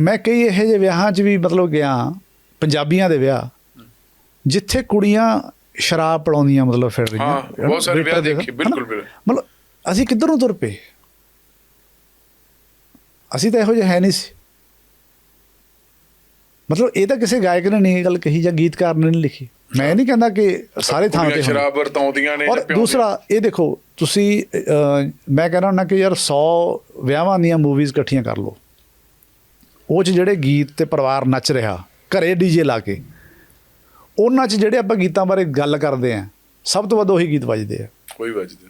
ਮੈਂ ਕਈ ਇਹੋ ਜਿਹੇ ਵਿਆਹਾਂ 'ਚ ਵੀ ਮਤਲਬ ਗਿਆ ਪੰਜਾਬੀਆਂ ਦੇ ਵਿਆਹ ਜਿੱਥੇ ਕੁੜੀਆਂ ਸ਼ਰਾਬ ਪਲਾਉਂਦੀਆਂ ਮਤਲਬ ਫਿਰ ਰਹੀਆਂ ਹਾਂ, ਬਹੁਤ ਸਾਰੇ ਵਿਆਹ ਦੇਖੇ, ਬਿਲਕੁਲ? ਬਿਲਕੁਲ। ਮਤਲਬ ਅਸੀਂ ਕਿੱਧਰ ਨੂੰ ਤੁਰ ਪਏ ਅਸੀਂ ਤਾਂ ਇਹੋ ਜਿਹੇ ਹੈ ਨਹੀਂ ਸੀ ਮਤਲਬ ਇਹ ਤਾਂ ਕਿਸੇ ਗਾਇਕ ਨੇ ਨਹੀਂ ਇਹ ਗੱਲ ਕਹੀ ਜਾਂ ਗੀਤਕਾਰ ਨੇ ਨਹੀਂ ਲਿਖੀ ਮੈਂ ਨਹੀਂ ਕਹਿੰਦਾ ਕਿ ਸਾਰੇ ਥਾਂ ਤੇ। ਸ਼ਰਾਬ ਵਰਤਾਉਂਦੀਆਂ ਨੇ ਔਰ। ਦੂਸਰਾ ਇਹ ਦੇਖੋ ਤੁਸੀਂ ਮੈਂ ਕਹਿੰਦਾ ਹੁੰਦਾ ਕਿ ਯਾਰ 100 ਵਿਆਹਾਂ ਦੀਆਂ ਮੂਵੀਜ਼ ਇਕੱਠੀਆਂ ਕਰ ਲਓ ਉਹ ਚ ਜਿਹੜੇ ਗੀਤ ਤੇ ਪਰਿਵਾਰ ਨੱਚ ਰਿਹਾ ਘਰੇ ਡੀਜੇ ਲਾ ਕੇ ਉਹਨਾਂ ਚ ਜਿਹੜੇ ਆਪਾਂ ਗੀਤਾਂ ਬਾਰੇ ਗੱਲ ਕਰਦੇ ਆਂ ਸਭ ਤੋਂ ਵੱਧ ਉਹੀ ਗੀਤ ਵੱਜਦੇ ਆ। ਕੋਈ ਵੱਜਦਾ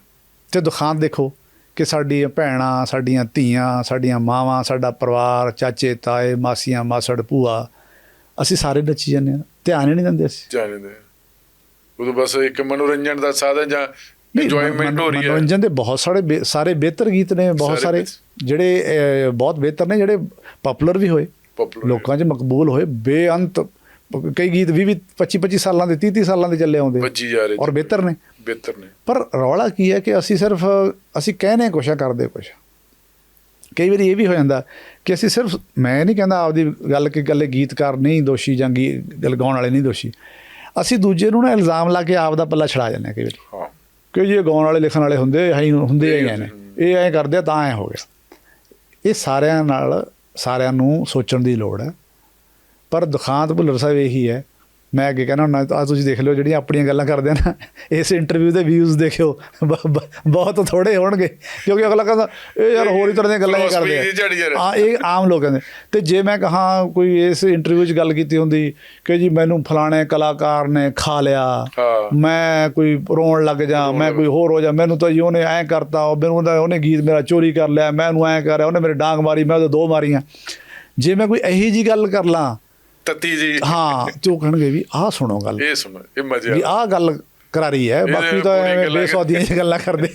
ਤੇ ਦੁਕਾਨ ਦੇਖੋ ਕਿ ਸਾਡੀਆਂ ਭੈਣਾਂ ਸਾਡੀਆਂ ਧੀਆਂ ਸਾਡੀਆਂ ਮਾਵਾਂ ਸਾਡਾ ਪਰਿਵਾਰ ਚਾਚੇ ਤਾਏ ਮਾਸੀਆਂ ਮਾਸੜ ਭੂਆ ਅਸੀਂ ਸਾਰੇ ਨੱਚੀ ਜਾਂਦੇ ਆ। ਧਿਆਨ ਹੀ ਨਹੀਂ ਦਿੰਦੇ ਅਸੀਂ। ਜਾਣਦੇ ਉਦੋਂ ਬਸ ਇੱਕ ਮਨੋਰੰਜਨ ਦਾ ਸਾਧਨ ਜਾਂ ਇੰਜੋਇਮੈਂਟ ਹੋ ਰਹੀ ਹੈ। ਮਨੋਰੰਜਨ ਦੇ ਬਹੁਤ ਸਾਰੇ ਸਾਰੇ ਬਿਹਤਰ ਗੀਤ ਨੇ ਬਹੁਤ ਸਾਰੇ ਜਿਹੜੇ ਬਹੁਤ ਬਿਹਤਰ ਨੇ ਜਿਹੜੇ ਪਪੂਲਰ ਵੀ ਹੋਏ ਲੋਕਾਂ 'ਚ ਮਕਬੂਲ ਹੋਏ ਬੇਅੰਤ ਕਈ ਗੀਤ 20 25 25 ਸਾਲਾਂ ਦੇ 30 30 ਸਾਲਾਂ ਦੇ ਚੱਲੇ ਆਉਂਦੇ ਵੱਜੀ ਜਾ ਰਹੇ ਔਰ ਬਿਹਤਰ ਨੇ। ਬਿਹਤਰ ਨੇ। ਪਰ ਰੌਲਾ ਕੀ ਹੈ ਕਿ ਅਸੀਂ ਸਿਰਫ ਅਸੀਂ ਕਹਿੰਦੇ ਕੁਛ ਆ ਕਰਦੇ ਕੁਛ। ਕਈ ਵਾਰੀ ਇਹ ਵੀ ਹੋ ਜਾਂਦਾ ਕਿ ਅਸੀਂ ਸਿਰਫ ਮੈਂ ਨਹੀਂ ਕਹਿੰਦਾ ਆਪਦੀ ਗੱਲ ਕਿ ਗੱਲੇ ਗੀਤਕਾਰ ਨਹੀਂ ਦੋਸ਼ੀ ਜਾਂ ਗੀ ਗੱਲ ਗਾਉਣ ਵਾਲੇ ਨਹੀਂ ਦੋਸ਼ੀ। ਅਸੀਂ ਦੂਜੇ ਨੂੰ ਨਾ ਇਲਜ਼ਾਮ ਲਾ ਕੇ ਆਪ ਦਾ ਪੱਲਾ ਛੜਾ ਜਾਂਦੇ ਹਾਂ ਕਈ ਵਾਰੀ। ਹਾਂ। ਕਿ ਜੇ ਗਾਉਣ ਵਾਲੇ ਲਿਖਣ ਵਾਲੇ ਹੁੰਦੇ ਹੀ ਹੁੰਦੇ ਹੀ ਨੇ ਇਹ ਐਂ ਕਰਦੇ ਤਾਂ ਐ ਹੋ ਗਿਆ। ਇਹ ਸਾਰਿਆਂ ਨਾਲ ਸਾਰਿਆਂ ਨੂੰ ਸੋਚਣ ਦੀ ਲੋੜ ਹੈ। ਪਰ ਦੁਖਾਂਤ ਭੁੱਲਰ ਸਾਹਿਬ ਇਹੀ ਹੈ ਮੈਂ ਅੱਗੇ ਕਹਿੰਦਾ ਹੁੰਦਾ ਆ ਤੁਸੀਂ ਦੇਖ ਲਿਓ ਜਿਹੜੀਆਂ ਆਪਣੀਆਂ ਗੱਲਾਂ ਕਰਦੇ ਆ ਨਾ ਇਸ ਇੰਟਰਵਿਊ ਦੇ ਵਿਊਜ਼ ਦੇਖਿਓ। ਬਹੁਤ ਥੋੜੇ ਹੋਣਗੇ ਕਿਉਂਕਿ ਅਗਲਾ ਕਹਿੰਦਾ ਇਹ ਯਾਰ ਹੋਰ ਹੀ ਤਰ੍ਹਾਂ ਦੀਆਂ ਗੱਲਾਂ ਹੀ ਕਰਦੇ। ਆ। ਇਹ ਆਮ ਲੋਕਾਂ ਦੇ ਤੇ ਜੇ ਮੈਂ ਕਹਾ ਕੋਈ ਇਸ ਇੰਟਰਵਿਊ 'ਚ ਗੱਲ ਕੀਤੀ ਹੁੰਦੀ ਕਿ ਜੀ ਮੈਨੂੰ ਫਲਾਣੇ ਕਲਾਕਾਰ ਨੇ ਖਾ ਲਿਆ ਹਾਂ। ਮੈਂ ਕੋਈ ਰੋਣ ਲੱਗ ਜਾ ਮੈਂ ਕੋਈ ਹੋਰ ਹੋ ਜਾ ਮੈਨੂੰ ਤਾਂ ਜੀ ਉਹਨੇ ਐਂ ਕਰਤਾ ਉਹ ਮੈਨੂੰ ਤਾਂ ਉਹਨੇ ਗੀਤ ਮੇਰਾ ਚੋਰੀ ਕਰ ਲਿਆ ਮੈਂ ਉਹਨੂੰ ਐਂ ਕਰਿਆ ਉਹਨੇ ਮੇਰੇ ਡਾਂਗ ਮਾਰੀ ਮੈਂ ਉਹਦੇ ਦੋ ਮਾਰੀਆਂ। ਜੇ ਮੈਂ ਕੋਈ ਇਹੀ ਜੀ ਗੱਲ ਕਰ ਲਾਂ ਤਤੀ ਜੀ। ਹਾਂ ਉਹ ਕਹਿਣਗੇ ਵੀ ਆਹ ਸੁਣੋ ਗੱਲ। ਇਹ ਸੁਣੋ ਇਹ ਮਜ਼ੇ ਵੀ। ਆਹ ਗੱਲ ਕਰਾਰੀ ਹੈ ਬਾਕੀ ਤਾਂ ਪੂਰੀ ਬੇਸਵਾਦੀਆਂ ਜਿਹੀਆਂ ਗੱਲਾਂ ਕਰਦੇ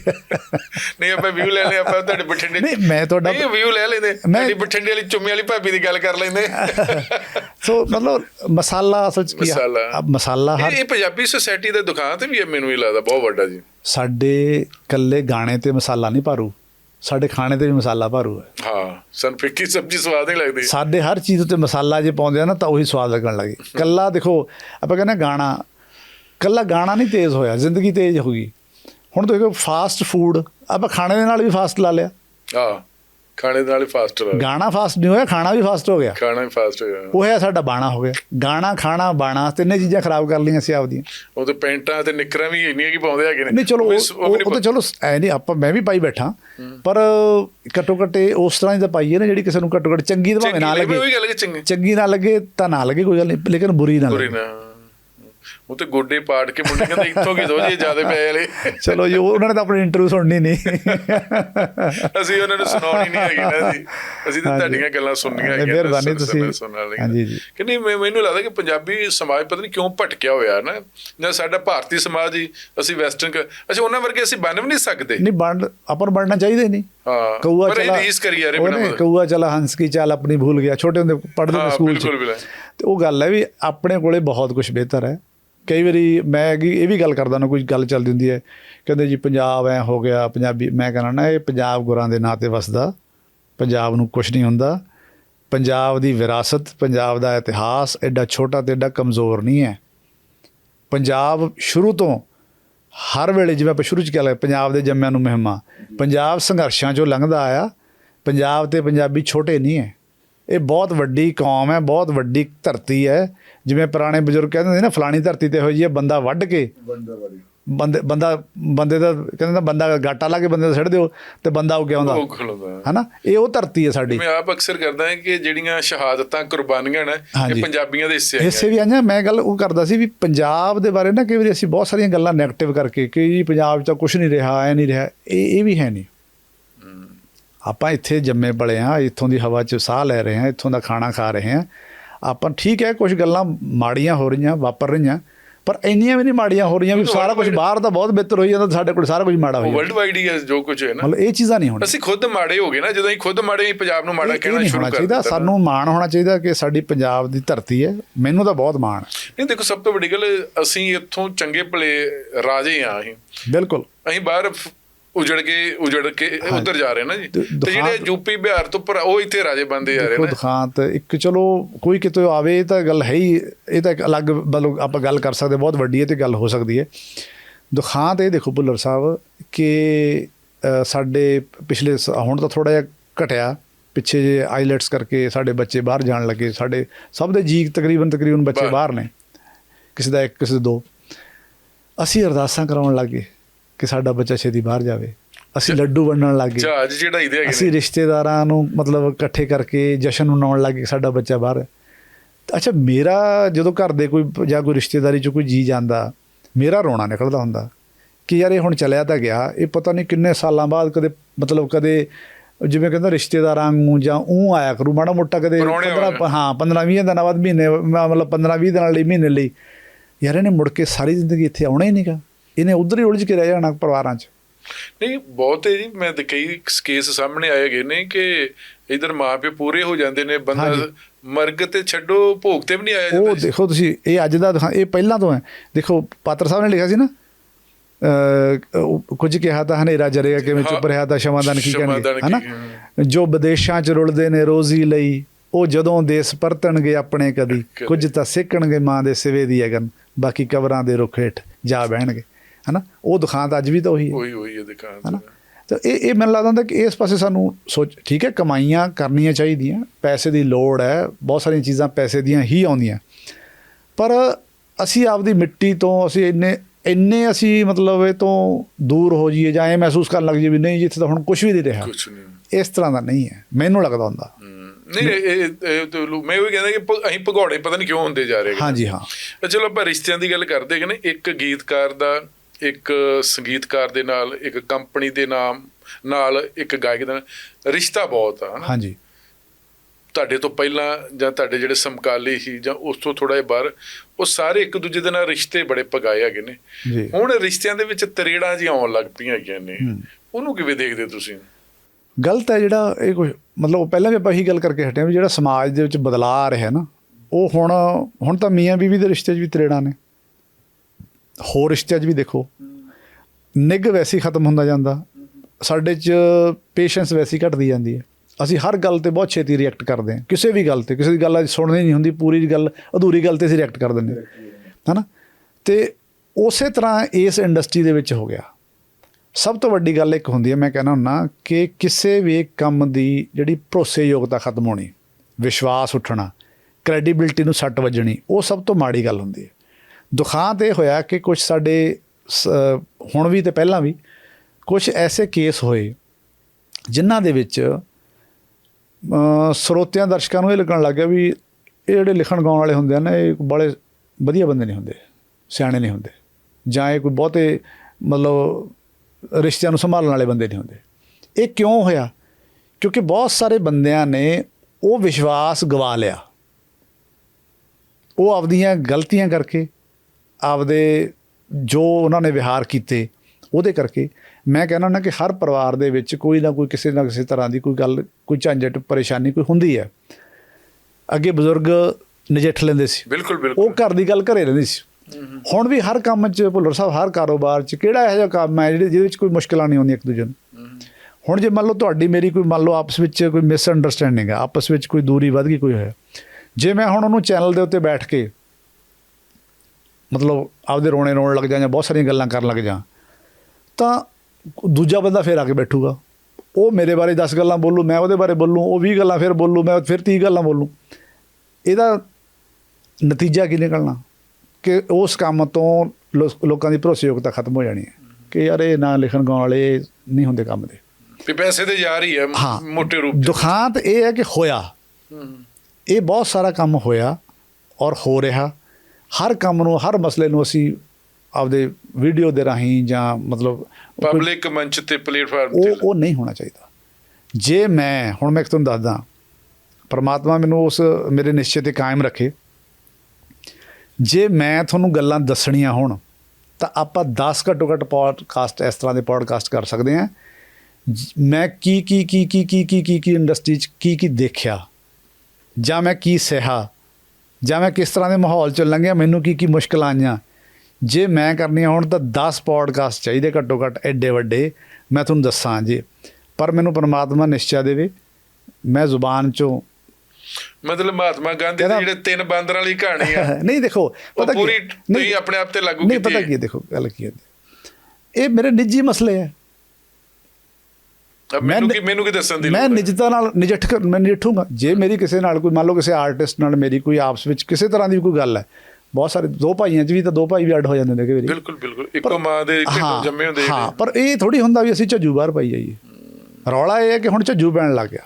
ਨਹੀਂ ਆਪਾਂ ਵਿਊ ਲੈ ਲਿਆ ਆਪਾਂ ਤੁਹਾਡੇ ਬਠਿੰਡੇ ਨਹੀਂ, ਮੈਂ ਤੁਹਾਡਾ- ਨਹੀਂ ਵਿਊ ਲੈ ਲੈਂਦੇ। ਮੈਂ- ਤੁਹਾਡੀ ਬਠਿੰਡੇ ਵਾਲੀ ਚੁੰਮੀ ਵਾਲੀ ਭਾਬੀ ਦੀ ਗੱਲ ਕਰ ਲੈਂਦੇ। ਸੋ ਮਤਲਬ ਮਸਾਲਾ ਅਸਲ ਚ ਕੀ ਆ? ਮਸਾਲਾ। ਹਰ ਇਹ ਪੰਜਾਬੀ ਸੋਸਾਇਟੀ ਦੇ ਦੁਕਾਨ ਤੇ ਵੀ ਹੈ ਮੈਨੂੰ ਇਹ ਲੱਗਦਾ ਬਹੁਤ ਵੱਡਾ ਜੀ। ਸਾਡੇ ਕੱਲੇ ਗਾਣੇ ਤੇ ਮਸਾਲਾ ਨਹੀਂ ਭਾਰੂ ਸਾਡੇ ਖਾਣੇ ਤੇ ਵੀ ਮਸਾਲਾ ਭਾਰੂ ਹੈ। ਹਾਂ ਸਾਨੂੰ ਫਿੱਕੀ ਸਬਜ਼ੀ ਸਵਾਦ ਨਹੀਂ ਲੱਗਦੀ। ਸਾਡੇ ਹਰ ਚੀਜ਼ ਉੱਤੇ ਮਸਾਲਾ ਜੇ ਪਾਉਂਦੇ ਆ ਨਾ ਤਾਂ ਉਹੀ ਸਵਾਦ ਲੱਗਣ ਲੱਗੇ ਕੱਲਾ ਦੇਖੋ ਆਪਾਂ ਕਹਿੰਦੇ ਗਾਣਾ ਕੱਲਾ ਗਾਣਾ ਨਹੀਂ ਤੇਜ਼ ਹੋਇਆ ਜ਼ਿੰਦਗੀ ਤੇਜ਼ ਹੋ ਗਈ। ਹੁਣ ਦੇਖੋ ਫਾਸਟ ਫੂਡ ਆਪਾਂ ਖਾਣੇ ਦੇ ਨਾਲ ਵੀ ਫਾਸਟ ਲਾ ਲਿਆ। ਹਾਂ। ਖਾਣੇ ਦੇ ਨਾਲ ਹੀ ਫਾਸਟ ਹੋ ਗਾਣਾ ਫਾਸਟ ਨਹੀਂ ਹੋਇਆ ਖਾਣਾ ਵੀ ਫਾਸਟ ਹੋ ਗਿਆ। ਖਾਣਾ ਵੀ ਫਾਸਟ ਹੋ ਗਿਆ। ਉਹ ਹੈ ਸਾਡਾ ਬਾਣਾ ਹੋ ਗਿਆ। ਗਾਣਾ ਖਾਣਾ ਬਾਣਾ ਤਿੰਨੇ ਚੀਜ਼ਾਂ ਖਰਾਬ ਕਰ ਲਈਆਂ ਅਸੀਂ ਆਪਦੀਆਂ। ਉਹ ਤੇ ਪੈਂਟਾਂ ਤੇ ਨਿਕਰਾਂ ਵੀ ਇੰਨੀਆਂ ਕੀ ਪਾਉਂਦੇ ਹੈਗੇ ਨੇ। ਨਹੀਂ ਚਲੋ ਉਹ ਤਾਂ ਚਲੋ ਐ ਨਹੀਂ ਆਪਾਂ ਮੈਂ ਵੀ ਪਾਈ ਬੈਠਾ। ਪਰ ਘੱਟੋ ਘੱਟ ਉਸ ਤਰ੍ਹਾਂ ਦੀ ਤਾਂ ਪਾਈਏ ਨਾ ਜਿਹੜੀ ਕਿਸੇ ਨੂੰ ਘੱਟੋ ਘੱਟ ਚੰਗੀ ਤਾਂ ਭਾਵੇਂ ਨਾ ਲੱਗੇ ਚੰਗੀ। ਨਾ ਲੱਗੇ ਤਾਂ ਨਾ ਲੱਗੇ ਕੋਈ ਗੱਲ ਨਹੀਂ ਲੇਕਿਨ ਬੁਰੀ ਨਾ ਲੱਗੇ। ਉਹ ਤੇ ਗੋਡੇ ਪਾੜ ਕੇ ਮੁੰਡੇ ਕਹਿੰਦੇ ਇੱਥੋਂ ਕੀ ਦੋ ਜੀ ਜ਼ਿਆਦਾ ਪਏ ਵਾਲੇ। ਚਲੋ ਜੀ ਉਹਨਾਂ ਨੇ ਤਾਂ ਆਪਣੀ ਇੰਟਰਵਿਊ ਸੁਣਨੀ ਨਹੀਂ। ਅਸੀਂ ਉਹਨਾਂ ਨੂੰ ਸੁਣਾਉਣੀ ਨਹੀਂ ਹੈਗੀ ਨਾ ਜੀ। ਅਸੀਂ ਤਾਂ। ਤੁਹਾਡੀਆਂ ਗੱਲਾਂ ਸੁਣਨੀਆਂ ਹੈਗੀਆਂ ਮਿਹਰਬਾਨੀ ਤੁਸੀਂ-। ਹਾਂਜੀ ਜੀ। ਕਿ ਨਹੀਂ ਮੈਨੂੰ ਲੱਗਦਾ ਕਿ ਪੰਜਾਬੀ ਸਮਾਜ ਪਤਾ ਨਹੀਂ ਕਿਉਂ ਭਟਕਿਆ ਹੋਇਆ ਨਾ। ਜਾਂ ਸਾਡਾ ਭਾਰਤੀ ਸਮਾਜ ਹੀ ਅਸੀਂ ਵੈਸਟਰਨ ਅਸੀਂ ਉਹਨਾਂ ਵਰਗੇ ਅਸੀਂ ਬਣ ਵੀ ਨਹੀਂ ਸਕਦੇ। ਨਹੀਂ ਬਣ ਆਪਾਂ ਬਣਨਾ ਚਾਹੀਦਾ ਨਹੀਂ। ਹਾਂ ਕਊਆ ਪਰ ਚਲਾ ਰੀਸ ਕਰੀ ਯਾਰ ਬਣਾ ਕਊਆ ਚਲਾ ਹੰਸ ਕੀ ਚਾਲ ਆਪਣੀ ਭੁੱਲ ਗਿਆ ਛੋਟੇ ਹੁੰਦੇ ਪੜ੍ਹਦੇ ਸਕੂਲ ਚ। ਤੇ ਉਹ ਗੱਲ ਹੈ ਵੀ ਆਪਣੇ ਕੋਲੇ ਬਹੁਤ ਕੁਝ ਬਿਹਤਰ ਹੈ। ਕਈ ਵਾਰੀ ਮੈਂ ਕੀ- ਇਹ ਵੀ ਗੱਲ ਕਰਦਾ ਨਾ, ਕੋਈ ਗੱਲ ਚੱਲਦੀ ਹੁੰਦੀ ਹੈ, ਕਹਿੰਦੇ ਜੀ ਪੰਜਾਬ ਐ ਹੋ ਗਿਆ, ਪੰਜਾਬੀ, ਮੈਂ ਕਹਿੰਦਾ ਨਾ, ਇਹ ਪੰਜਾਬ ਗੁਰਾਂ ਦੇ ਨਾਂ ਤੇ ਵਸਦਾ, ਪੰਜਾਬ ਨੂੰ ਕੁਝ ਨਹੀਂ ਹੁੰਦਾ, ਪੰਜਾਬ ਦੀ ਵਿਰਾਸਤ, ਪੰਜਾਬ ਦਾ ਇਤਿਹਾਸ ਐਡਾ ਛੋਟਾ ਤੇ ਐਡਾ ਕਮਜ਼ੋਰ ਨਹੀਂ ਹੈ। ਪੰਜਾਬ ਸ਼ੁਰੂ ਤੋਂ ਹਰ ਵੇਲੇ ਜਿਵੇਂ ਆਪਾਂ ਸ਼ੁਰੂ ਚ ਕਿਹਾ ਲਿਆ ਪੰਜਾਬ ਦੇ ਜੰਮਿਆਂ ਨੂੰ ਮਹਿਮਾ, ਪੰਜਾਬ ਸੰਘਰਸ਼ਾਂ ਚੋਂ ਲੰਘਦਾ ਆਇਆ, ਪੰਜਾਬ ਤੇ ਪੰਜਾਬੀ ਛੋਟੇ ਨਹੀਂ ਹੈ। ਇਹ ਬਹੁਤ ਵੱਡੀ ਕੌਮ ਹੈ ਬਹੁਤ ਵੱਡੀ ਧਰਤੀ ਹੈ। ਜਿਵੇਂ ਪੁਰਾਣੇ ਬਜ਼ੁਰਗ ਕਹਿੰਦੇ ਨੇ ਨਾ ਫਲਾਣੀ ਧਰਤੀ ਤੇ ਹੋਈ ਹੈ ਬੰਦਾ ਵੱਢ ਕੇ ਬੰਦੇ ਬੰਦਾ ਬੰਦੇ ਦਾ ਕਹਿੰਦੇ ਨਾ ਬੰਦਾ ਗਾਟਾ ਲਾ ਕੇ ਬੰਦੇ ਦਾ ਛੱਡ ਦਿਓ ਤੇ ਬੰਦਾ ਉਹ ਖਲੋਦਾ ਹਨਾ? ਇਹ ਉਹ ਧਰਤੀ ਹੈ ਸਾਡੀ। ਮੈਂ ਆਪ ਅਕਸਰ ਕਰਦਾ ਹਾਂ ਕਿ ਜਿਹੜੀਆਂ ਸ਼ਹਾਦਤਾਂ ਕੁਰਬਾਨੀਆਂ ਨੇ। ਇਹ ਪੰਜਾਬੀਆਂ ਦੇ ਹਿੱਸੇ ਆਈਆਂ ਹਿੱਸੇ ਵੀ ਆਈਆਂ। ਮੈਂ ਗੱਲ ਉਹ ਕਰਦਾ ਸੀ ਵੀ ਪੰਜਾਬ ਦੇ ਬਾਰੇ ਨਾ ਕਈ ਵਾਰੀ ਅਸੀਂ ਬਹੁਤ ਸਾਰੀਆਂ ਗੱਲਾਂ ਨੈਗੇਟਿਵ ਕਰਕੇ ਕਿ ਜੀ ਪੰਜਾਬ 'ਚ ਤਾਂ ਕੁਝ ਨਹੀਂ ਰਿਹਾ ਐ ਨਹੀਂ ਰਿਹਾ। ਇਹ ਇਹ ਵੀ ਹੈ ਨਹੀਂ। ਆਪਾਂ ਇੱਥੇ ਜੰਮੇ ਪਲੇ ਆ ਇੱਥੋਂ ਦੀ ਹਵਾ 'ਚ ਸਾਹ ਲੈ ਰਹੇ ਹਾਂ ਇੱਥੋਂ ਦਾ ਖਾਣਾ ਖਾ ਰਹੇ ਹਾਂ ਆਪਾਂ ਠੀਕ ਹੈ ਕੁਝ ਗੱਲਾਂ ਮਾੜੀਆਂ ਹੋ ਰਹੀਆਂ ਵਾਪਰ ਰਹੀਆਂ ਪਰ ਇੰਨੀਆਂ ਵੀ ਨਹੀਂ ਮਾੜੀਆਂ ਹੋ ਰਹੀਆਂ ਵੀ ਸਾਰਾ ਕੁਝ ਬਾਹਰ ਤਾਂ ਬਹੁਤ ਬਿਹਤਰ ਹੋਈ ਜਾਂਦਾ ਸਾਡੇ ਕੋਲ ਸਾਰਾ ਕੁਝ ਮਾੜਾ ਹੋਈ ਵਰਲਡ ਵਾਈਡ ਹੀ ਜੋ ਕੁਝ ਹੈ ਨਾ। ਮਤਲਬ ਇਹ ਚੀਜ਼ਾਂ ਨਹੀਂ ਹੋਣੀਆਂ। ਅਸੀਂ ਖੁਦ ਮਾੜੇ ਹੋ ਗਏ ਨਾ ਜਦੋਂ ਅਸੀਂ ਖੁਦ ਮਾੜੇ ਹੀ ਪੰਜਾਬ ਨੂੰ ਮਾੜਾ ਕਹਿਣਾ ਸ਼ੁਰੂ ਹੋਣਾ ਕਰ ਚਾਹੀਦਾ। ਦਿੱਤਾ। ਸਾਨੂੰ ਮਾਣ ਹੋਣਾ ਚਾਹੀਦਾ ਕਿ ਸਾਡੀ ਪੰਜਾਬ ਦੀ ਧਰਤੀ ਹੈ। ਮੈਨੂੰ ਤਾਂ ਬਹੁਤ ਮਾਣ ਹੈ। ਨਹੀਂ ਦੇਖੋ ਸਭ ਤੋਂ ਵੱਡੀ ਗੱਲ ਅਸੀਂ ਇੱਥੋਂ ਚੰਗੇ ਭਲੇ ਰਾਜੇ ਆ ਅਸੀਂ। ਬਿਲਕੁਲ। ਅਸੀਂ ਬਾਹਰ ਉਜੜ ਕੇ ਉਜੜ ਕੇ ਉਧਰ ਜਾ ਰਹੇ ਨਾ ਜੀ। ਤੇ ਜਿਹੜੇ ਯੂਪੀ ਬਿਹਾਰ ਤੋਂ ਪਰ ਉਹ ਇੱਥੇ ਰਾਜੇ ਬੰਦੇ ਜਾ ਰਹੇ ਨੇ। ਦੁਖਾਂਤ ਇੱਕ ਚਲੋ ਕੋਈ ਕਿਤੇ ਆਵੇ ਤਾਂ ਗੱਲ ਹੈ ਹੀ ਇਹ ਤਾਂ ਇੱਕ ਅਲੱਗ ਮਤਲਬ ਆਪਾਂ ਗੱਲ ਕਰ ਸਕਦੇ ਬਹੁਤ ਵੱਡੀ ਹੈ ਤੇ ਗੱਲ ਹੋ ਸਕਦੀ ਹੈ। ਦੁਖਾਂਤ ਇਹ ਦੇਖੋ ਭੁੱਲਰ ਸਾਹਿਬ ਕਿ ਸਾਡੇ ਪਿਛਲੇ ਹੁਣ ਤਾਂ ਥੋੜਾ ਜਿਹਾ ਘਟਿਆ ਪਿੱਛੇ ਜੇ ਆਈਲੈਟਸ ਕਰਕੇ ਸਾਡੇ ਬੱਚੇ ਬਾਹਰ ਜਾਣ ਲੱਗੇ ਸਾਡੇ ਸਭ ਦੇ ਜੀ ਤਕਰੀਬਨ ਤਕਰੀਬਨ ਬੱਚੇ ਬਾਹਰ। ਨੇ। ਕਿਸੇ ਦਾ ਇੱਕ ਕਿਸੇ ਦੋ। ਅਸੀਂ ਅਰਦਾਸਾਂ ਕਰਾਉਣ ਲੱਗੇ। ਕਿ ਸਾਡਾ ਬੱਚਾ ਛੇਤੀ ਬਾਹਰ ਜਾਵੇ। ਅਸੀਂ ਲੱਡੂ ਵੰਡਣ ਲੱਗੇ ਜਹਾਜ਼ ਚੜਾਈਦੇ ਹੈਗੇ ਅਸੀਂ ਰਿਸ਼ਤੇਦਾਰਾਂ ਨੂੰ ਮਤਲਬ ਇਕੱਠੇ ਕਰਕੇ ਜਸ਼ਨ ਮਨਾਉਣ ਲੱਗੇ ਕਿ ਸਾਡਾ ਬੱਚਾ ਬਾਹਰ। ਅੱਛਾ ਮੇਰਾ ਜਦੋਂ ਘਰ ਦੇ ਕੋਈ ਜਾਂ ਕੋਈ ਰਿਸ਼ਤੇਦਾਰੀ ਚ ਕੋਈ ਜੀ ਜਾਂਦਾ ਮੇਰਾ ਰੋਣਾ ਨਿਕਲਦਾ ਹੁੰਦਾ ਕਿ ਯਾਰ ਇਹ ਹੁਣ ਚਲਿਆ ਤਾਂ ਗਿਆ ਇਹ ਪਤਾ ਨਹੀਂ ਕਿੰਨੇ ਸਾਲਾਂ ਬਾਅਦ ਕਦੇ ਮਤਲਬ ਕਦੇ ਜਿਵੇਂ ਕਹਿੰਦਾ ਰਿਸ਼ਤੇਦਾਰਾਂ ਨੂੰ ਜਾਂ ਉਹ ਆਇਆ ਕਰੂ ਮਾੜਾ ਮੋਟਾ ਕਦੇ ਪ੍ਰਾਹੁਣੇ 15 ਆਉਣਾ। ਹਾਂ 15 20 ਦਿਨਾਂ ਬਾਅਦ ਮਹੀਨੇ ਮਤਲਬ 15 20 ਦਿਨਾਂ ਲਈ ਮਹੀਨੇ ਲਈ। ਯਾਰ ਇਹਨੇ ਮੁੜ ਕੇ ਸਾਰੀ ਜ਼ਿੰਦਗੀ ਇੱਥੇ ਆਉਣਾ ਹੀ ਨਹੀਂਗਾ ਇਹਨੇ ਉਧਰ ਹੀ ਉਲਝ ਕੇ ਰਹਿ ਜਾਣਾ ਪਰਿਵਾਰਾਂ 'ਚ ਨਹੀਂ ਬਹੁਤ ਹੈ ਜੀ ਮੈਂ ਤੇ ਕਈ ਕੇਸ ਸਾਹਮਣੇ ਆਏ ਗਏ ਨੇ ਕਿ ਇਧਰ ਮਾਪੇ ਪੂਰੇ ਹੋ ਜਾਂਦੇ ਨੇ ਬੰਦਾ। ਮਰਗ ਤੇ ਛੱਡੋ ਭੋਗ ਤੇ ਵੀ ਨਹੀਂ ਆਇਆ ਉਹ ਜਾਂਦਾ ਜੀ। ਦੇਖੋ ਤੁਸੀਂ ਇਹ ਅੱਜ ਦਾ ਦਿਖਾ- ਇਹ ਪਹਿਲਾਂ ਤੋਂ ਹੈ ਦੇਖੋ ਪਾਤਰ ਸਾਹਿਬ ਨੇ ਲਿਖਿਆ ਸੀ ਨਾ ਉਹ ਕੁਝ ਕਿਹਾ ਤਾਂ ਹਨੇਰਾ ਜਰੇਗਾ ਕਿਵੇਂ ਚੁੱਪ ਰਿਹਾ ਤਾਂ ਸ਼ਮਾਦਾਨ ਕੀ ਕਰਨਗੇ ਹਨਾ ਜੋ ਵਿਦੇਸ਼ਾਂ 'ਚ ਰੁਲਦੇ ਨੇ ਰੋਜ਼ੀ ਲਈ ਉਹ ਜਦੋਂ ਦੇਸ ਪਰਤਣਗੇ ਆਪਣੇ ਕਦੀ। ਕੁਝ ਤਾਂ ਸਿੱਖਣਗੇ ਮਾਂ ਦੇ ਸਿਵੇ ਦੀ ਅਗਨ ਬਾਕੀ ਕਬਰਾਂ ਦੇ ਰੁੱਖ ਹੇਠ ਜਾ ਬਹਿਣਗੇ ਹਨਾ? ਉਹ ਦੁਖਾਂਤ ਅੱਜ ਵੀ ਤਾਂ ਉਹੀ ਹੈ। ਉਹੀ ਉਹੀ ਹੈ ਦੁਕਾਨ ਹਨਾ? ਤਾਂ। ਇਹ ਇਹ ਮੈਨੂੰ ਲੱਗਦਾ ਹੁੰਦਾ ਕਿ ਇਸ ਪਾਸੇ ਸਾਨੂੰ ਸੋਚ ਠੀਕ ਹੈ ਕਮਾਈਆਂ ਕਰਨੀਆਂ ਚਾਹੀਦੀਆਂ ਪੈਸੇ ਦੀ ਲੋੜ ਹੈ ਬਹੁਤ ਸਾਰੀਆਂ ਚੀਜ਼ਾਂ ਪੈਸੇ ਦੀਆਂ ਹੀ ਆਉਂਦੀਆਂ। ਪਰ ਅਸੀਂ ਆਪਦੀ ਮਿੱਟੀ ਤੋਂ ਅਸੀਂ ਇੰਨੇ ਇੰਨੇ ਅਸੀਂ ਮਤਲਬ ਇਹ ਤੋਂ ਦੂਰ ਹੋ ਜਾਈਏ ਜਾਂ ਇਹ ਮਹਿਸੂਸ ਕਰਨ ਲੱਗ ਜਾਈਏ ਵੀ ਨਹੀਂ ਜਿੱਥੇ ਤਾਂ ਹੁਣ ਕੁਝ ਵੀ ਨਹੀਂ ਰਿਹਾ। ਕੁਝ ਨਹੀਂ। ਇਸ ਤਰ੍ਹਾਂ ਦਾ ਨਹੀਂ ਹੈ ਮੈਨੂੰ ਲੱਗਦਾ ਹੁੰਦਾ। ਨਹੀਂ ਇਹ- ਇਹ ਇਹ ਤਾਂ ਲੋ- ਮੈਂ ਉਹ ਕਹਿੰਦਾ ਕਿ ਅਸੀਂ ਭਗੌੜੇ ਪਤਾ ਨਹੀਂ ਕਿਉਂ ਹੁੰਦੇ ਜਾ ਰਹੇ ਹੈਗੇ। ਹਾਂਜੀ ਹਾਂ। ਚਲੋ ਆਪਾਂ ਰਿਸ਼ਤਿਆਂ ਦੀ ਗੱਲ ਕਰਦੇ ਕਿ ਨਾ ਇੱਕ ਗੀਤਕਾਰ ਦਾ ਇੱਕ ਸੰਗੀਤਕਾਰ ਦੇ ਨਾਲ ਇੱਕ ਕੰਪਨੀ ਦੇ ਨਾਮ ਨਾਲ ਇੱਕ ਗਾਇਕ ਦਾ ਰਿਸ਼ਤਾ ਬਹੁਤ ਆ ਹਨਾ? ਹਾਂਜੀ। ਤੁਹਾਡੇ ਤੋਂ ਪਹਿਲਾਂ ਜਾਂ ਤੁਹਾਡੇ ਜਿਹੜੇ ਸਮਕਾਲੀ ਸੀ ਜਾਂ ਉਸ ਤੋਂ ਥੋੜਾ ਜਿਹਾ ਬਾਹਰ ਉਹ ਸਾਰੇ ਇੱਕ ਦੂਜੇ ਦੇ ਨਾਲ ਰਿਸ਼ਤੇ ਬੜੇ ਪਗਾਏ ਹੈਗੇ ਨੇ। ਜੀ। ਹੁਣ ਰਿਸ਼ਤਿਆਂ ਦੇ ਵਿੱਚ ਤਰੇੜਾਂ ਜੀ ਆਉਣ ਲੱਗ ਪਈਆਂ ਹੈਗੀਆਂ ਨੇ। ਉਹਨੂੰ ਕਿਵੇਂ ਦੇਖਦੇ ਤੁਸੀਂ? ਗਲਤ ਹੈ ਜਿਹੜਾ ਇਹ ਕੁਝ ਮਤਲਬ ਉਹ ਪਹਿਲਾਂ ਵੀ ਆਪਾਂ ਇਹੀ ਗੱਲ ਕਰਕੇ ਹਟੇ ਹਾਂ ਵੀ ਜਿਹੜਾ ਸਮਾਜ ਦੇ ਵਿੱਚ ਬਦਲਾਅ ਆ ਰਿਹਾ ਨਾ ਉਹ ਹੁਣ ਹੁਣ ਤਾਂ ਮੀਆਂ ਬੀਵੀ ਦੇ ਰਿਸ਼ਤੇ 'ਚ ਵੀ ਤਰੇੜਾਂ ਨੇ। ਹੋਰ ਰਿਸ਼ਤਿਆਂ 'ਚ ਵੀ ਦੇਖੋ। ਨਿੱਘ ਵੈਸੀ ਖਤਮ ਹੁੰਦਾ ਜਾਂਦਾ। ਸਾਡੇ 'ਚ ਪੇਸ਼ੈਂਸ ਵੈਸੀ ਘਟਦੀ ਜਾਂਦੀ ਹੈ। ਅਸੀਂ ਹਰ ਗੱਲ ਤੇ ਬਹੁਤ ਛੇਤੀ ਰਿਐਕਟ ਕਰਦੇ ਹਾਂ। ਕਿਸੇ ਵੀ ਗੱਲ ਤੇ, ਕਿਸੇ ਦੀ ਗੱਲ ਅੱਜ ਸੁਣਨੀ ਨਹੀਂ ਹੁੰਦੀ, ਪੂਰੀ ਗੱਲ, ਅਧੂਰੀ ਗੱਲ ਤੇ ਅਸੀਂ ਰਿਐਕਟ ਕਰ ਦਿੰਦੇ ਹਾਂ। ਹਨਾ? ਤੇ ਉਸੇ ਤਰ੍ਹਾਂ ਇਸ ਇੰਡਸਟਰੀ ਦੇ ਵਿੱਚ ਹੋ ਗਿਆ। ਸਭ ਤੋਂ ਵੱਡੀ ਗੱਲ ਇੱਕ ਹੁੰਦੀ ਹੈ, ਮੈਂ ਕਹਿੰਦਾ ਹੁੰਨਾ ਕਿ ਕਿਸੇ ਵੀ ਕੰਮ ਦੀ ਜਿਹੜੀ ਭਰੋਸੇਯੋਗਤਾ ਖਤਮ ਹੋਣੀ, ਵਿਸ਼ਵਾਸ ਉੱਠਣਾ ਕ੍ਰੈਡੀਬਿਲਟੀ ਨੂੰ ਸੱਟ ਵੱਜਣੀ, ਉਹ ਸਭ ਤੋਂ ਮਾੜੀ ਗੱਲ ਹੁੰਦੀ ਹੈ। ਦੁਖਾਂਤ ਇਹ ਹੋਇਆ ਕਿ ਕੁਝ ਸਾਡੇ ਸ- ਹੁਣ ਵੀ ਤੇ ਪਹਿਲਾਂ ਵੀ ਕੁਝ ਐਸੇ ਕੇਸ ਹੋਏ, ਜਿਨ੍ਹਾਂ ਦੇ ਵਿੱਚ ਸਰੋਤਿਆਂ ਦਰਸ਼ਕਾਂ ਨੂੰ ਇਹ ਲੱਗਣ ਲੱਗ ਗਿਆ ਵੀ ਇਹ ਜਿਹੜੇ ਲਿਖਣ ਗਾਉਣ ਵਾਲੇ ਹੁੰਦੇ ਆ ਨਾ, ਇਹ ਬੜੇ ਵਧੀਆ ਬੰਦੇ ਨਹੀਂ ਹੁੰਦੇ, ਸਿਆਣੇ ਨਹੀਂ ਹੁੰਦੇ, ਜਾਂ ਇਹ ਕੋਈ ਬਹੁਤੇ ਮਤਲਬ ਰਿਸ਼ਤਿਆਂ ਨੂੰ ਸੰਭਾਲਣ ਵਾਲੇ ਬੰਦੇ ਨਹੀਂ ਹੁੰਦੇ। ਇਹ ਕਿਉਂ ਹੋਇਆ? ਕਿਉਂਕਿ ਬਹੁਤ ਸਾਰੇ ਬੰਦਿਆਂ ਨੇ ਉਹ ਵਿਸ਼ਵਾਸ ਗਵਾ ਲਿਆ। ਉਹ ਆਪਦੀਆਂ ਗਲਤੀਆਂ ਕਰਕੇ ਆਪਦੇ ਜੋ ਉਹਨਾਂ ਨੇ ਵਿਹਾਰ ਕੀਤੇ ਉਹਦੇ ਕਰਕੇ ਮੈਂ ਕਹਿੰਦਾ ਨਾ ਕਿ ਹਰ ਪਰਿਵਾਰ ਦੇ ਵਿੱਚ ਕੋਈ ਨਾ ਕੋਈ ਕਿਸੇ ਨਾ ਕਿਸੇ ਤਰ੍ਹਾਂ ਦੀ ਕੋਈ ਗੱਲ ਕੋਈ ਝੰਜਟ ਪਰੇਸ਼ਾਨੀ ਕੋਈ ਹੁੰਦੀ ਹੈ। ਅੱਗੇ ਬਜ਼ੁਰਗ ਨਜਿੱਠ ਲੈਂਦੇ ਸੀ। ਬਿਲਕੁਲ ਉਹ ਬਿਲਕੁਲ ਘਰ ਦੀ ਗੱਲ ਘਰੇ ਰਹਿੰਦੀ ਸੀ। ਹੁਣ ਵੀ ਹਰ ਕੰਮ 'ਚ ਭੁੱਲਰ ਸਾਹਿਬ ਹਰ ਕਾਰੋਬਾਰ 'ਚ ਕਿਹੜਾ ਇਹੋ ਜਿਹਾ ਕੰਮ ਹੈ ਜਿਹਦੇ ਵਿੱਚ ਕੋਈ ਮੁਸ਼ਕਲਾਂ ਨਹੀਂ ਆਉਂਦੀਆਂ ਇੱਕ ਦੂਜੇ ਨੂੰ? ਹੁਣ ਜੇ ਮੰਨ ਲਓ ਤੁਹਾਡੀ ਮੇਰੀ ਕੋਈ ਮੰਨ ਲਓ ਆਪਸ ਵਿੱਚ ਕੋਈ ਮਿਸ ਅੰਡਰਸਟੈਂਡਿੰਗ ਹੈ ਆਪਸ ਵਿੱਚ ਕੋਈ ਦੂਰੀ ਵੱਧ ਗਈ ਕੋਈ ਹੋਇਆ। ਜੇ ਮੈਂ ਹੁਣ ਉਹਨੂੰ ਚੈਨਲ ਦੇ ਉੱਤੇ ਬੈਠ ਕੇ ਮਤਲਬ ਆਪਦੇ ਰੋਣੇ ਰੋਣ ਲੱਗ ਜਾਂ ਜਾਂ ਬਹੁਤ ਸਾਰੀਆਂ ਗੱਲਾਂ ਕਰਨ ਲੱਗ ਜਾਂ ਤਾਂ ਦੂਜਾ ਬੰਦਾ ਫੇਰ ਆ ਕੇ ਬੈਠੂਗਾ। ਉਹ ਮੇਰੇ ਬਾਰੇ 10 ਗੱਲਾਂ ਬੋਲੂ ਮੈਂ ਉਹਦੇ ਬਾਰੇ ਬੋਲੂ ਉਹ 20 ਗੱਲਾਂ ਫਿਰ ਬੋਲੂ ਮੈਂ ਫਿਰ 30 ਗੱਲਾਂ ਬੋਲੂ। ਇਹਦਾ ਨਤੀਜਾ ਕੀ ਨਿਕਲਣਾ? ਕਿ ਉਸ ਕੰਮ ਤੋਂ ਲੋਕਾਂ ਦੀ ਭਰੋਸੇਯੋਗਤਾ ਖਤਮ ਹੋ ਜਾਣੀ ਹੈ ਕਿ ਯਾਰ ਇਹ ਨਾ ਲਿਖਣ ਗਾਉਣ ਵਾਲੇ ਨਹੀਂ ਹੁੰਦੇ ਕੰਮ ਦੇ। ਵੀ ਪੈਸੇ ਤੇ ਜਾ ਰਹੀ ਹੈ ਮੋٹے ਰੂਪ ਦੁਖਾਂਤ ਇਹ ਹੈ ਕਿ ਹੋਇਆ। ਇਹ ਬਹੁਤ ਸਾਰਾ ਕੰਮ ਹੋਇਆ ਔਰ ਹੋ ਰਿਹਾ। ਹਰ ਕੰਮ ਨੂੰ ਹਰ ਮਸਲੇ ਨੂੰ ਅਸੀਂ ਆਪਦੇ ਵੀਡੀਓ ਦੇ ਰਾਹੀਂ ਜਾਂ ਮਤਲਬ ਪਬਲਿਕ ਮੰਚ ਤੇ ਪਲੇਟਫਾਰਮ ਤੇ। ਉਹ ਉਹ ਨਹੀਂ ਹੋਣਾ ਚਾਹੀਦਾ। ਜੇ ਮੈਂ ਹੁਣ ਮੈਂ ਤੁਹਾਨੂੰ ਦੱਸਦਾ ਪਰਮਾਤਮਾ ਮੈਨੂੰ ਉਸ ਮੇਰੇ ਨਿਸ਼ਚੇ ਤੇ ਕਾਇਮ ਰੱਖੇ। ਜੇ ਮੈਂ ਤੁਹਾਨੂੰ ਗੱਲਾਂ ਦੱਸਣੀਆਂ ਹੋਣ ਤਾਂ ਆਪਾਂ 10 ਘੱਟੋ ਘੱਟ ਪੋਡਕਾਸਟ ਇਸ ਤਰ੍ਹਾਂ ਦੇ ਪੋਡਕਾਸਟ ਕਰ ਸਕਦੇ ਆ ਮੈਂ ਕੀ ਕੀ ਕੀ ਕੀ ਕੀ ਕੀ ਕੀ ਇੰਡਸਟਰੀ ਚ ਕੀ ਕੀ ਦੇਖਿਆ? ਜਾਂ ਮੈਂ ਕੀ ਸਹਾ ਜਾਂ ਮੈਂ ਕਿਸ ਤਰ੍ਹਾਂ ਦੇ ਮਾਹੌਲ 'ਚ ਲੰਘਿਆ ਮੈਨੂੰ ਕੀ ਕੀ ਮੁਸ਼ਕਲਾਂ ਆਈਆਂ ਜੇ ਮੈਂ ਕਰਨੀਆਂ ਹੋਣ ਤਾਂ 10 ਪੋਡਕਾਸਟ ਚਾਹੀਦੇ ਘੱਟੋ ਘੱਟ ਐਡੇ ਵੱਡੇ ਮੈਂ ਤੁਹਾਨੂੰ ਦੱਸਾਂ ਜੀ ਪਰ ਮੈਨੂੰ ਪਰਮਾਤਮਾ ਨਿਸ਼ਚੈ ਦੇਵੇ ਮੈਂ ਜ਼ੁਬਾਨ ਚੋਂ ਮਤਲਬ ਮਹਾਤਮਾ ਗਾਂਧੀ ਦੇ ਜਿਹੜੇ ਤਿੰਨ ਬਾਂਦਰਾਂ ਵਾਲੀ ਕਹਾਣੀ ਆ ਨਹੀਂ ਦੇਖੋ ਕੀ ਪੂਰੀ ਹੈ? ਤੁਸੀਂ ਆਪਣੇ ਆਪ ਤੇ ਲਾਗੂ ਨਹੀਂ ਕੀਤੀ ਪਤਾ ਹੈ। ਕੀ ਹੈ, ਦੇਖੋ ਗੱਲ ਕੀ ਹੈ ਇਹ ਮੇਰੇ ਨਿੱਜੀ ਮਸਲੇ ਅਬ ਮੈਨੂੰ ਮੈਂ- ਕੀ ਮੈਨੂੰ ਕੀ ਦੱਸਣ ਦੀ ਮੈਂ? ਨਿਜਤਾ ਨਾਲ ਨਜਿੱਠ ਕਰ ਮੈਂ ਨਜਿੱਠੂੰਗਾ। ਜੇ ਮੇਰੀ ਕਿਸੇ ਨਾਲ ਕੋਈ ਮੰਨ ਲਓ ਕਿਸੇ ਆਰਟਿਸਟ ਨਾਲ ਮੇਰੀ ਕੋਈ ਆਪਸ ਵਿੱਚ ਕਿਸੇ ਤਰ੍ਹਾਂ ਦੀ ਕੋਈ ਗੱਲ ਹੈ ਬਹੁਤ ਸਾਰੇ ਦੋ ਭਾਈਆਂ 'ਚ ਵੀ ਤਾਂ ਦੋ ਭਾਈ ਵੀ ਅੱਡ ਹੋ ਜਾਂਦੇ ਨੇ ਕਈ ਵਾਰੀ। ਬਿਲਕੁਲ ਬਿਲਕੁਲ। ਇੱਕੋ ਮਾਂ ਦੇ ਢਿੱਡੋਂ ਜੰਮੇ ਹੁੰਦੇ ਹਾਂ ਪਰ ਇਹ ਥੋੜੀ ਹੁੰਦਾ ਵੀ ਅਸੀਂ ਝੱਜੂ ਬਾਹਰ ਪਾਈ ਜਾਈਏ। ਰੌਲਾ ਇਹ ਹੈ ਕਿ ਹੁਣ ਝੱਜੂ ਪੈਣ ਲੱਗ ਗਿਆ।